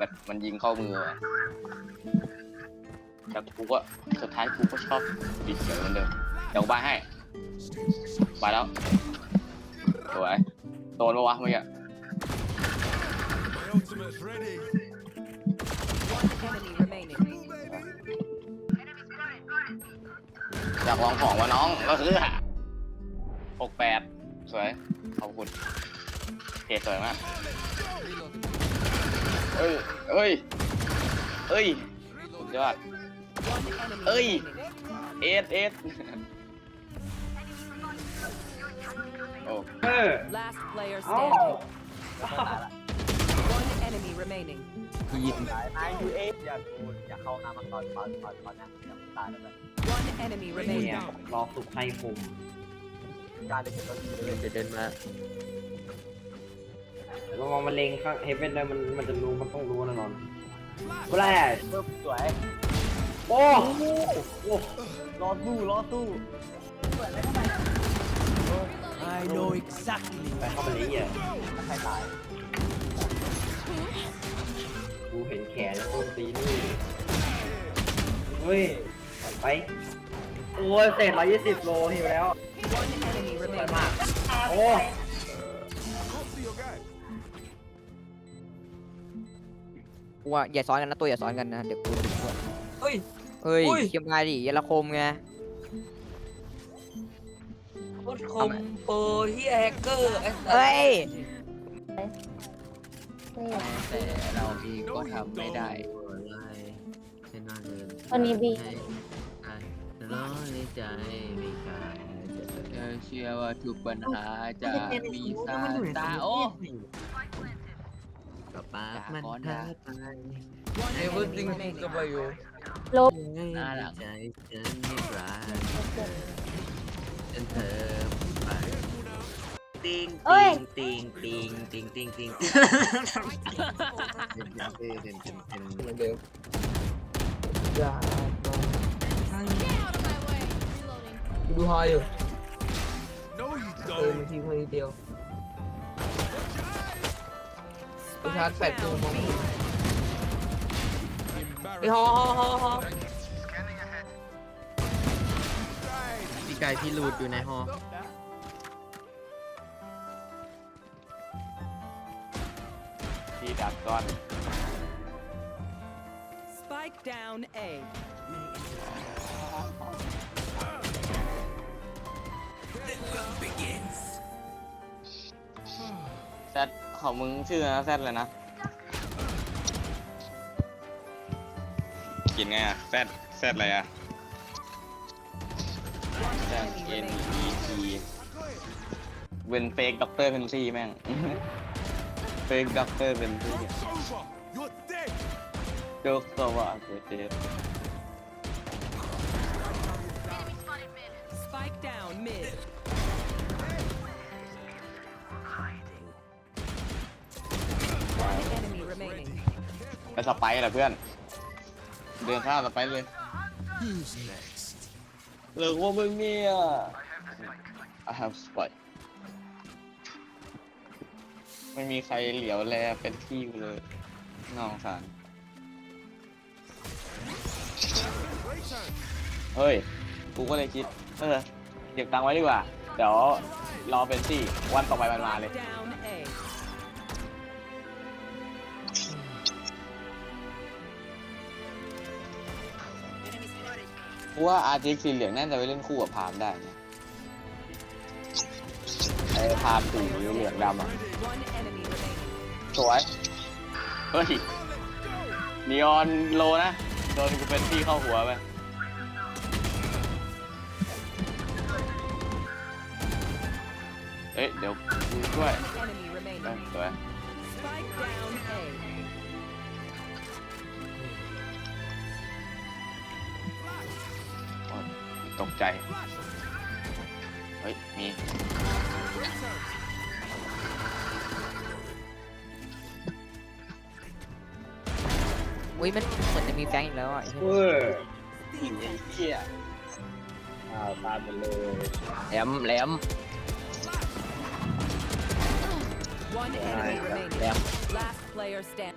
แบบมันยิงเข้ามือว่ะแต่กูก็สุดท้ายกูก็ชอบดีเขียวเหมือนเดิมเดี๋ยวกูบายให้บายแล้วสวยโดนปะวะเมื่อกี้ My ultimate's ready. Enemy remaining. อยากลองของวะน้องก็คือหกแปดสวย ขอบคุณเทสวยมาก เอ้ยเอ้ยเอ้ยสุดยอด One enemy Ơi. remaining. เอสเอสโอ้เออ Last player เอ้า standing. One enemy remaining. ยินนายยูเอฟอย่ากูอย่าเข้าน้ำมาตอนตอนตอนตอนนั้นอย่าตายแล้วแบบ One enemy เนี่ย remaining. รอสุกให้คุมการได้เก็บตัวดีเลยจะเดินมา ระวังมันเลงข้างเฮฟเว่นด้วยมันมันจะรู้มันต้องรู้แน่นอนกูแรกเพิ่มสวยโอ้โอ้รอสู้รอสู้ I know exactly. ไปเข้ามาเลยอะใครตายกูเห็นแขนแล้วต้นตีนี่เฮ้ยไปโอ้ยเศษร้อยยี่สิบโลหิวแล้ว One enemy สวย remaining. มากโอ้ กูว่าอย่าซ้อนกันนะตัวอย่าซ้อนกันนะเดี๋ยวกูดึงด้วยเฮ้ย เฮ้ยอุ้ยเขียมไงดิยาละคมไง โคตรคมโปรที่แฮกเกอร์ไอ้สัสเฮ้ยแต่เราเองก็ทำไม่ได้วันนี้บีร้อนในใจไม่กล้าจะเชื่อว่าทุกปัญหาจะมีซาตาโอ้ กับปากมันพาไป One เอเวอร์ enemy ติง remaining. กับไปอยู่น่ารักใจฉันไม่รักจนเธอไปติงเอ้ยติงติงติงติงติงติงเหมือนเดิมอย่าดูฮอยอยู่ No, you เออ don't. มันทีคนเดียว Spike Hard fight down too, B. ไอ้ฮอฮอฮอฮอพี่กายพี่รูดอยู่ในห้องพี่ดักก่อน Spike down A. ของมึงชื่อนะแซดเลยนะ กินไงอะแซดแซดอะไรอะ One แซด enemy เอ็น remaining. อีทีเวนเฟกด็อกเตอร์เพนซี่แม่ง เฟกด็อกเตอร์เพนซี่ Joke's over. You're dead. โจ๊กตัวว่าเจเจ Spike down mid. ไปสไปร์แหละเพื่อน เดินข้ามสไปร์เลย Who's next? เหลือว่ามึงเนี่ย I have spy ไม่มีใครเหลียวแลเป็นที่กูเลยน่าสงสาร Great time. เฮ้ย กูก็เลยคิด เออ เก็บตังค์ไว้ดีกว่า เดี๋ยวรอเป็นที่วันต่อไปมันมาเลย Down A. กูว่าอาร์จิกสีเหลืองน่าจะไปเล่นคู่กับพามได้นะไอ้พามสีเหลืองดำอะ One enemy remaining. สวย เฮ้ยนีออนโลนะ โดนกูเป็นที่เข้าหัวไป เอ้ย เดี๋ยวกูช่วย One enemy เอ้ย remaining. สวย Spike down A. ตกใจ เฮ้ย มี อุ้ยมันเหมือนจะมีแฟงอีกแล้วอะเว้ยหินไอ้เหี้ยอ้าวตายหมดเลย แหลมแหลม One enemy remaining. Damn. Last player stand.